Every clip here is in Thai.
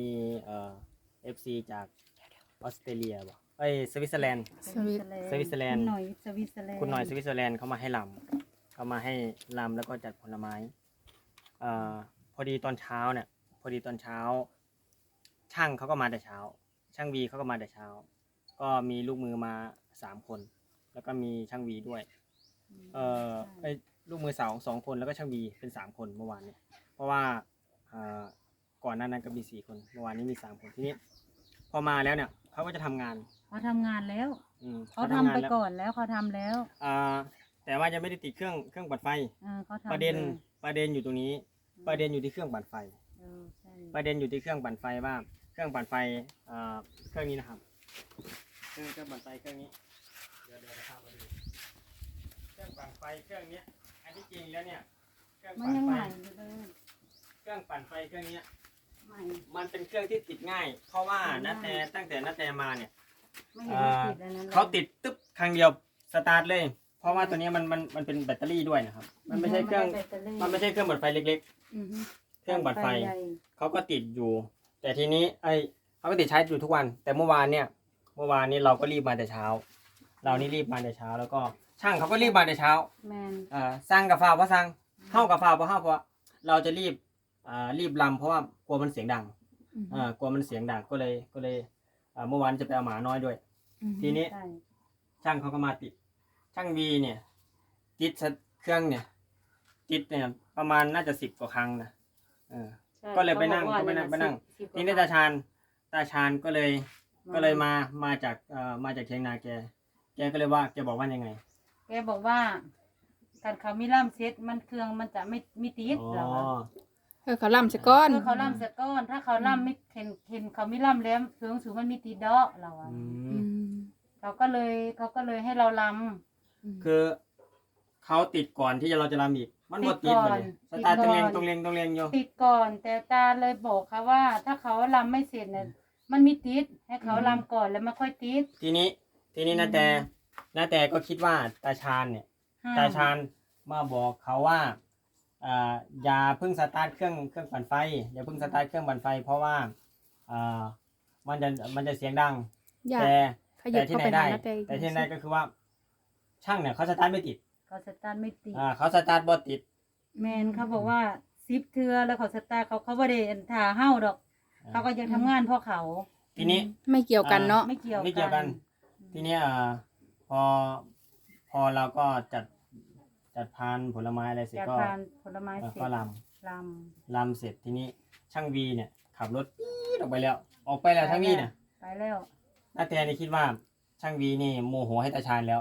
มีเอ่อฟซีจากออสเตรเลียบ่เอ้ยสวิตเซอร์แลนด์ สวิตสวิตเซอร์แลนด์ คุณหน่อยสวิตเซอร์แลนด์คุณหน่อยสวิตเซอร์แลนด์เขามาให้ลำเขามาให้ลำแล้วก็จัดผลไม้เอ่อพอดีตอนเช้าเนี่ย พอดีตอนเช้า ช่างเขาก็มาแต่เช้า ช่างวีเขาก็มาแต่เช้า ก็มีลูกมือมาสามคน แล้วก็มีช่างวีด้วย เอ่อไอ้ยลูกมือสาวสองคนแล้วก็ช่างวีเป็นสามคนเมื่อวานเนี่ยเพราะว่าเอ่อ ก่อนหน้านั้นก็มีสี่คนเมื่อวานนี้มีสามคนทีนี้ พอมาแล้วเนี่ยเขาก็จะทำงาน เขาทำงานแล้ว อืมเขาทำทำงานไปแล้วก่อนแล้วเขาทำแล้วอ่าแต่ว่ายังไม่ได้ติดเครื่องเครื่องปั่นไฟ เออเขาทำประเด็นลยประเด็นอยู่ตรงนี้ ประเด็นอยู่ที่เครื่องปั่นไฟ เออใช่ประเด็นอยู่ที่เครื่องปั่นไฟว่าเครื่องปั่นไฟอ่าเครื่องนี้นะครับเครื่องเครื่องปั่นไฟเครื่องนี้เดี๋ยวเดี๋ยวนะครับมาดูเครื่องปั่นไฟเครื่องเนี้ยอันที่จริงแล้วเนี่ยเครื่องมันปั่นยังไฟ ใหม่อยู่เลยเครื่องปั่นไฟเครื่องเนี้ย ใหม่มันเป็นเครื่องที่ติดง่าย เพราะว่าติดง่ายนาแตตั้งแต่นาแตมาเนี่ย ไม่เห็นว่าติดอันนั้นลยเขาติดตึ๊บครั้งเดียวสตาร์ทเลย เพราะว่าตัวเนี้ยมันมันมันเป็นแบตเตอรี่ด้วยนะครับ มันไม่ใช่เครื่องแบตเตรี่มันไม่ใช่เครื่องปั่นไฟเล็ก อือฮึๆ เครื่องปั่นไฟ ใหญ่เขาก็ติดอยู่ แต่ทีนี้ไอเขาก็ติดใช้อยู่ทุกวัน แต่เมื่อวานเนี่ย เมื่อวานนี้เราก็รีบมาแต่เช้า เรานี่รีบมาแต่เช้า แล้วก็ช่างเขาก็รีบมาแต่เช้าแมนอ่าสร้างกับฟ้าเพราะสร้างเข้ากับฟ้าเพราะเข้าเพราะเราจะรีบ อ่ารีบลำเพราะว่ากลัวมันเสียงดังอือฮึอ่ากลัวมันเสียงดังก็เลยก็เลยอ่าเมื่อวานจะไปเอาหมาน้อยด้วย ทีนี้ใช่ช่างเขาก็มาติด ช่างวีเนี่ย ติดสะเครื่องเนี่ย ติดเนี่ย ประมาณน่าจะสิบกว่าครั้งนะเออ ใช่ก็เลยไปนั่งขาบอกว่าก็ไปนั่งไปนั่งสิบกว่ทีนี้ตาชานตาชานก็เลย ก็เลยมา มาจากเอ่อมาจากเชียงนาแก แกก็เลยว่าแกบอกว่ายังไง แกบอกว่าการเขามีล่ามเซ็ตมันเครื่องมันจะไม่ไม่ติดอ๋อ เหรอวะ เออเขาล่ำสะก้อน คือเขาล่ำเสร็จก้อน ถ้าเขาล่ำไม่เห็นเห็นเขาไม่ล่ำแล้วเครื่องสูงมันมีติดเดาะเราอะอือืมมเขาก็เลยเขาก็เลยให้เราลคือเขาติดก่อนที่เราจะรำอีก มันหมดติดหมดเลยสติดตาร์ทก่ตรงอนเรียงตรงเรียงตรงเรียงอยู่ำติดก่อน แต่ตาเลยบอกเขาว่า ถ้าเขาลำไม่เสร็จเนี่ยมันมีติดให้เขาลำก่อนแล้วไม่ค่อยติด ทีนี้ ทีนี้นาแต่นาแต่ก็คิดว่าตาชานเนี่ยห้มตาชานมาบอกเขาว่า อ่าอย่าเพิ่งสตาร์ทเครื่องเครื่องปั่นไฟอย่าเพิ่งสตาร์ทเครื่องปั่นไฟ เพราะว่าอ่ามันจะมันจะเสียงดัง อยากแต่ขยัแต่บที่เข้าไหนไปได้ หานาแต่อีกแต่ที่ไหนก็คือว่า ช่างเนี่ยเขาสตาร์ทไม่ติดเขาสตาร์ทไม่ติดอ่าเขาสตาร์ทบ่ติด แมนเขาบอกว่าซิปเทือแล้วเขาสตาร์ทเขาเขาไม่ได้ถ่าเห้าดอกเขาก็ยังทำงานเพราะเขาทีนี้ ไม่เกี่ยวกันเนาะ ไม่เกี่ยวไม่เกี่ยวกัน ทีเนี้ยอ่าพอพอเราก็จัด จัดพานผลไม้อะไรเสร็จจากก็ทานผลไม้เอ่อเสร็จก็ลลำลำเสร็จทีนี้ช่างวีเนี่ย ขับรถปี๊ดออกไปแล้ว ออกไปแล้วช่างวีเนี่ยำไปแล้ว น้าแต่นี่คิดว่าช่างวีนี่โมโหให้ตาชานแล้ว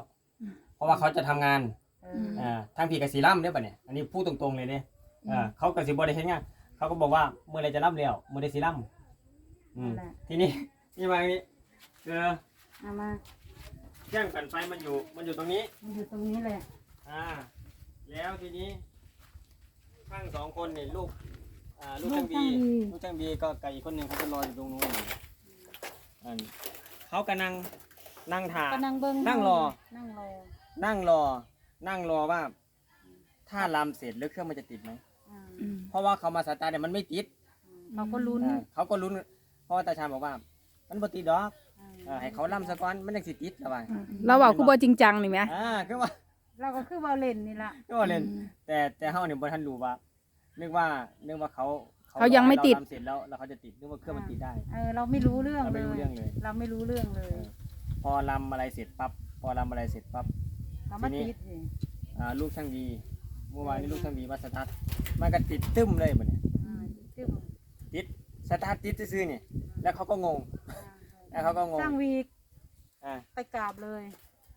เพราะว่าเขาจะทำงานเอออ่าทางพีกสิล่ำเนี่ยปะเนี่ยอันนี้พูดตรงๆเลยเนี่ยอ่าเขากสิบริเฮ็ดงานเขาก็บอกว่าเมื่อไรจะล่ำแล้วเมื่อไรสิล่ำอืมนั่นแหละทีนี้นี่มาอันนี้คือเอามาเครื่องปั่นไฟมันอยู่มันอยู่ตรงนี้ มันอยู่ตรงนี้แหละ อ่า แล้วทีนี้ช่างสองคนนี่ลูกอ่าลูกช่างบีลูกช่างบีก็ไก่คนหนึ่งเขาจะรออยู่ตรงนู้นอันเขาก็นั่งนั่งถาก็นั่งเบิ้งนั่งรอ นั่งรอนั่งรอ นั่งรอว่า ถ้าลำเสร็จแล้วเครื่องมันจะติดไหมอ่าอืมเพราะว่าเขามาสตาร์ทเนี่ยมันไม่ติดเขาก็ลุ้นอ่าเขาก็ลุ้นเพราะว่าตาชานบอกว่า มันบ่ติดดอกอ่าเออให้เขาลำสะก่อนมันยังสิติดละว่าเราบอกคู่บอจริงจังนี่ไหมอ่าคือว่า เราก็คือว่าเล่นนี่ละคือว่าเล่น แต่แต่เฮาเนี่ยบ่ทันรู้ว่านึกว่านึกว่าเขาเขายังไม่ติดรอให้เราทำเสร็จแล้วแล้วเขาจะติดนึกว่าเครื่องมันติดได้ เออเราไม่รู้เรื่องเราเลไม่รู้ย เรื่องเลย เราไม่รู้เรื่องเลย พอลำอะไรเสร็จปั๊บพอลำอะไรเสร็จปั๊บ เรามาทีนี้ติดสิอ่าลูกช่างวีเมื่อวานนี้ลูกช่างวีมาสตาร์ทมันก็ติดตึ้มเลยบัดนี้อ่าตึ้มติดสตาร์ทติดซื่อๆนี่แล้วเขาก็งงแล้วเขาก็งงสร้างวีกอ่าไปกราบเลย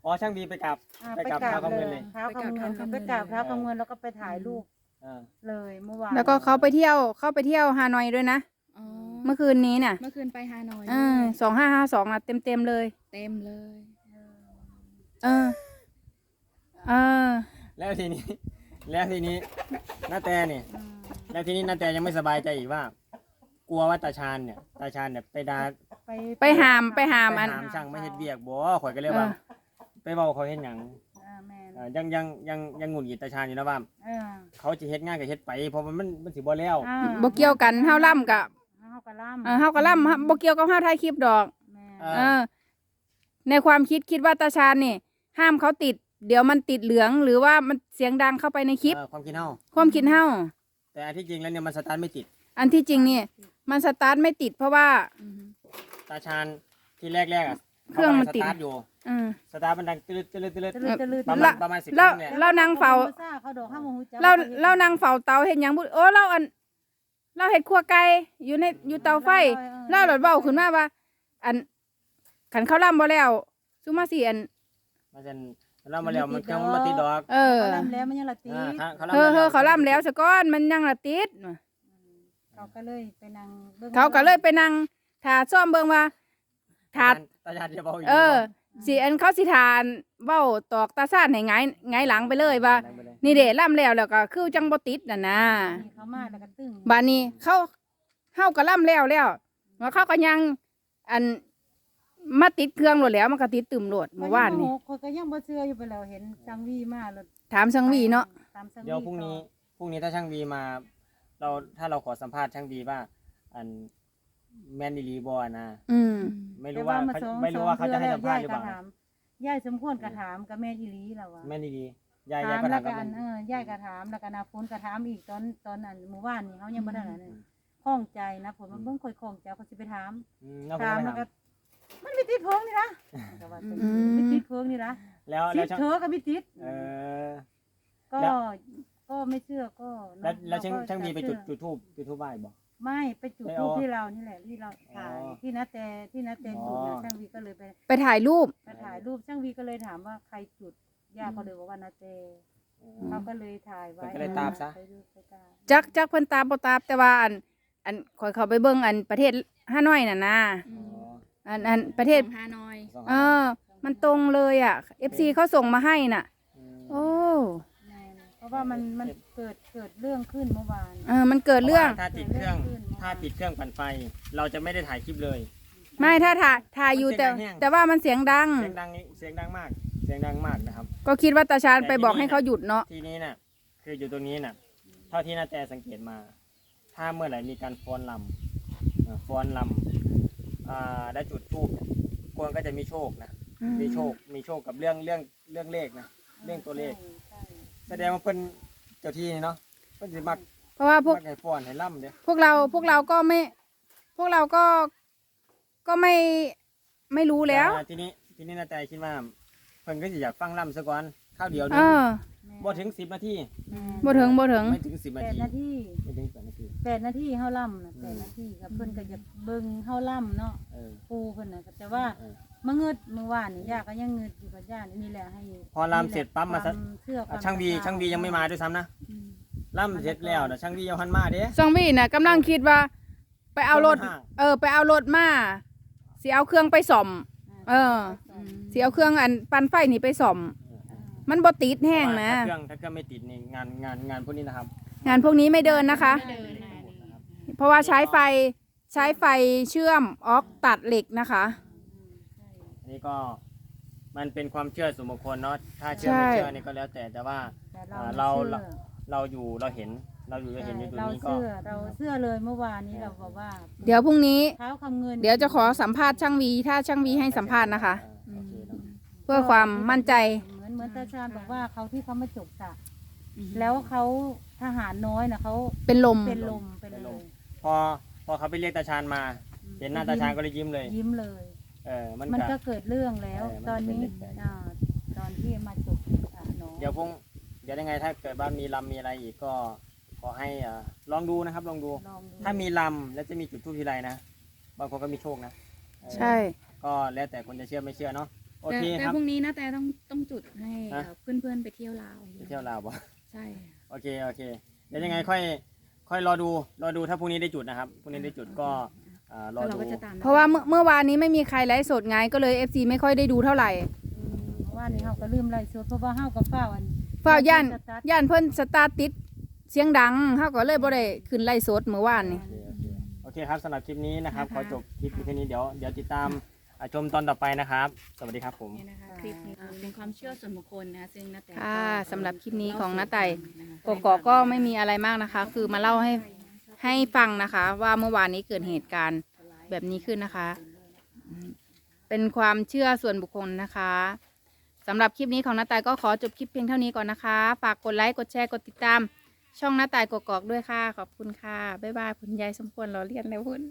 อ๋อช่างวีไปกลับอ่าไปกราบเท้าคำเงินเลยเท้าคำเงินไปกราบเท้าคำเงินแล้วก็ไปถ่ายรูปอ่าเลยเมื่อวานแล้วก็เขาไปเที่ยวเขาไปเที่ยวฮานอยด้วยนะ อ๋อเมื่อคืนนี้น่ะเมื่อคืนไปฮานอยอ่าสองห้าห้าสองอะเต็มเต็มๆเลย เต็มเลย เออ เออ แล้วทีนี้ แล้วทีนี้น้าแต่นี่อืมแล้วทีนี้นาแต่ยังไม่สบายใจอีกว่า กลัวว่าตาชานเนี่ย ตาชานเนี่ยไปด่าไปไปหามไปหาม ไปอัน หามช่างไม่เฮ็ดเบียกบ่ข่อยก็เลยว่า เออ ไปเว้าเขาเฮ็ดหยังอ่าแม่นเอ่อยังยังยังยังงุนหงิดตาชานอยู่นะว่าเออเขาจะเฮ็ดงานก็เฮ็ดไป เพราะมันมันมันสิบ่แล้วอ่าบ่เกี่ยวกันเฮาล่ำกับเฮาก็ล่ำเออเฮาก็ล่ำบ่เกี่ยวกับเฮาถ่ายคลิปดอก แม่เอเออ ในความคิดคิดว่าตาชาญนี่ ห้ามเขาติด เดี๋ยวมันติดเหลืองหรือว่ามันเสียงดังเข้าไปในคลิป เออความคิดเฮาความคิดเฮาแต่อันที่จริงแล้วเนี่ยมันสตาร์ทไม่ติด อันที่จริงนี่ มันสตาร์ทไม่ติดเพราะว่าตาชานที่แรกๆอะ เครื่องมันติด สตาร์ทอยู่อืมสตาร์ทมันดังตืดตืดตืดตะลึดตะลึดประมาแล้ณวประมาณสิบคแล้วรั้งเนี่ยเรานางเฝ้า เขาดอกห้ามหูจักเราเรานางเฝ้าเตาเห็นหยังบุโอ้เราอัน เราเห็ดครัวไก่อยู่ในอยู่เตาไฟเราหลอดเบาขึ้นมาว่า อันขันข้าวล่ำบ่แล้วซุมาสิอัน มันจะเรามาแล้วมันเครื่องมันมาติดดอกเออ เขาล่ำแล้วมันยังละตีอ่าเขาเธอเธอเขาล่ำแล้วสะก้อนมันยังละติด เขาก็เลยไปนั่งบิ่งเขาก็เลยไปนั่งถาซ่อมเบิ่งว่า ถาตาชานจะเบาอยู่เออสิอันเขาสิทานเว้าตอกตาซ่านให้หงายหงายหลังไปเลยว่าดังไปเลยนี่เด้ล่ำแล้วแล้วก็คือจังบ่ติดน่ะนะนี่เขามาแล้วก็ตึ้งบานนี้เขาเฮาก็ล่ำแล้วแล้วว่าเขาก็ยังอันมาติดเครื่องโหลดแล้วมันก็ติดตึมโหลดเมื่อวานนี่คนก็ยังบ่เชื่ออยู่ไปแล้วเห็นจังวีมาแล้วถามสังวีเนาะตามสังวีเดี๋ยวพรุ่งนี้พรุ่งนี้ถ้าช่างวีมา เราถ้าเราขอสัมภาษณ์ช่างวีว่า อัน แมนดีรีบอนะอืม ไม่รู้ว่าเขาไม่รู้ว่าเขาจะให้สัมภาษณ์หรือเปล่าย่ายสมควรกระถามกับแม่อีหลีแล้วว่าแมนดีรียายยายถามก็แล้วถามก็กับอัมันนเออย่ายกระถามแล้วก็นาฝนกระถามอีกตอนตอนนั้นหมู่บ้านนี่เขายังบ่ทันอันนั้นข้องใจนะผมมันเบิ่งค่อยข้องใจเขาสิไปถาม อืมแล้วผมถามก็แล้วไปก็ถามมันมีติดเพิงนี่นะก็ว่าไม่ติดเพิงนี่นะแล้วติแล้ดวช่างเธอก็ไม่ติดเออ ก็แล้ว ก็ไม่เชื่อก็เนอะแล้วแล้วช่างเรก็ช่างวีไปจุดเชื่อจุดทูบจุดทูบไหว้บอก ไม่ไปจุดไม่ทูเอาปที่เรานี่แหละที่เราถ่ายอ๋อ ที่นาแตที่นาแตจุดอ๋นะอช่างวีก็เลยไปไปถ่ายรูป ไปถ่ายรูปช่างวีก็เลยถามว่าใครจุดย่าก็เลยบอกว่านาแตเขาก็เลยถ่ายไว้ก็เลยตามซะ ไปดูไปตามจักจักเพิ่นตามบ่ตามแต่ว่าอัน อันคอยเขาไปเบิ่งอันประเทศฮานอยน่ะนะอ๋ออันอันประเทศ ฮานอย สองเออมันตรงเลยอะ FC เขาส่งมาให้น่ะ มโอ้แม่นเพ ราะว่ามันมันเกิดเกิดเรื่องขึ้นเมื่อวานเออมันเกิดเรื่อง พาะว่าถ้าติดเครื่อง ถ้าติดเครื่องปั่นไฟ เราจะไม่ได้ถ่ายคลิปเลย ไม่ถ้าถ่ายถ่ายอยู่แต่ มันเสียงดังแห้ง แต่ว่ามันเสียงดัง เสียงดังเสียงดังมาก เสียงดังมากนะครับ ก็คิดว่าตาชาญแต่ไปที่บอกนี่ให้เขาหยุดเนาะทีนี้น่ะ คืออยู่ตรงนี้น่ะ เท่าที่นาแตสังเกตมา ถ้าเมื่อไหร่มีการฟ้อนลำเอ่อฟ้อนลำอ่าได้จุดทูบกวงก็จะมีโชคนะ มีโชค มีโชคกับเรื่องเรื่องเรื่องเลขนะ เรื่องตัวเลขใช่ แสดงว่าเพิ่นเจ้าที่นี่เนาะเพิ่นสิมักเพราะว่าพวกมักให้ฟ้อนให้ล่ำเด้พวกเราพวกเราก็ไม่ พวกเราก็ก็ไม่ไม่รู้แล้วต่ทีนี้ทีนี้นาแตคิดว่าเพิ่นก็สิอยากฟังล่ำซะก่อนข้าวเดียวเอนึงอแม่ บ่ถึงสิบนาทีแม่บ่ถึงบ่ถึงไม่ถึงสิบแปนาดทีนาทีไม่ถึงแปดนาทีแปดนาทีเฮาล่ำนะแปดนาทีกับเพิ่นก็จะเบิ่งเฮาล่ำเนาะเออปูเพิ่นน่ะก็แต่ว่าเออเมื่อเงิดเมื่อวานนี่ย่าก็ยังเงิดอยู่กับย่านี่แหละให้พอลำเสร็จปั๊บมาคซะวามเชื่อควอะมช่างวีศรัทธช่างวียังไม่มาด้วยซ้ำนะอืมล่ำเสร็จแล้วนะช่างวียังหันมาเด้ ซองวี่น่ะกำลังคิดว่า ไปเอารถ ห้าง เออ ไปเอารถมาสิเอาเครื่องไปซ่อมเออสิเอาเครื่องอันปั่นไฟนี่ไปซ่อม มันบ่ติดแห้งนะ ถ้าเครื่องถ้าเครื่องไม่ติดนี่งานงานงานพวกนี้นะครับงานพวกนี้ไม่เดินนะคะเดินนะเพราะว่าใช้ไฟใช้ไฟเชื่อมออกตัดเหล็กนะคะ อันนี้ก็มันเป็นความเชื่อส่วนบุคคลเนาะถ้าเชื่อใช่ไม่เชื่อนี่ก็แล้วแต่แต่ว่า แต่อ่าเราเราชื่อเราอยู่เราเห็นเราอยู่เราเห็นอยู่ตรงเรานี้ก็ เชื่อเราเชื่อเลยเมื่อวานนี้เราบอกว่าเดี๋ยวพรุ่งนี้ เท้าคำเงินเดี๋ยวจะขอสัมภาษณ์ช่างวี ถ้าช่างวีให้สัมภาษณ์นะคะ เออโอเคเนาะเพื่อความมั่นใจเหมื อนเหมือนตาชาญบอกว่าเขาที่เขามาจกสระแล้วเขาทหารน้อยนะเขาเป็นลม เป็นลมไปเลยพอพอเขาไปเรียกตาชานมา เห็นหน้าตาชานก็เลยยิ้มเลย ยิ้มเลย เออมันมันก็ก็เกิดเรื่องแล้วเออมันตอนนี้จะเป็นเรื่องแปลกอ่าตอนที่มาจบอ่าน้องเดี๋ยวพงเดี๋ยวยังไงถ้าเกิดว่ามีลำมีอะไรอีกก็ขอให้อ่าลองดูนะครับลองดูลองดู ถ้ามีลำแล้วจะมีจุดทูบทีไรนะบางคนก็มีโชคนะเออใช่ ก็แล้วแต่คนจะเชื่อไม่เชื่อเนาะ โอแต่เคแต่ครับ พรุ่งนี้นะแต่ต้องต้องจุดให้ฮะ เพื่อนเพื่อนๆไปเที่ยวลาวไปเที่ยวลาวบ่ ใช่โอเคโอเค เดี๋ยวยังไงค่อย ค่อยรอดูรอดูถ้าพรุ่งนี้ได้จุดนะครับพรุ่งนี้ได้จุดก็อ่ารอแล้วเราดูก็จะตามเพราะว่าเมื่อเมื่อวานนี้ไม่มีใครไลฟ์สดไงก็เลย FC ไม่ค่อยได้ดูเท่าไหร่เพราะว่านี่เฮาก็ลืมไล่สดเพราะว่าเฮากับฟ้าอันเฝ้าย่านสตาร์ทย่านเพิ่นสตาร์ทติดเสียงดังเขาก็เลยบ่ได้ขึ้นไลฟ์สดเมื่อวานนี่ โอเคโอเคโอเคครับสำหรับคลิปนี้นะครับขอจบคลิปแค่นี้เดี๋ยวเดี๋ยวติดตามอ่า ชมตอนต่อไปนะครับ สวัสดีครับผมเนี่ยนะคะคลิปนี้เป็นความเชื่อส่วนบุคคลนะคะซึ่งนาแต่ค่ะสำหรับคลิปนี้ของน้าไต่นะคะกกอกก็ไม่มีอะไรมากนะคะ คือมาเล่าให้ให้ฟังนะคะ ว่าเมื่อวานนี้เกิดเหตุการณ์แบบนี้ขึ้นนะคะอืมเป็นความเชื่อส่วนบุคคลนะคะสำหรับคลิปนี้ของน้าตายก็ขอจบคลิปเพียงเท่านี้ก่อนนะคะ ฝากกดไลค์กดแชร์กดติดตาม ช่องน้าตายกกอกด้วยค่ะ ขอบคุณค่ะ บ๊ายบายคุณยายสมควรรอเรียนแล้วพุ่น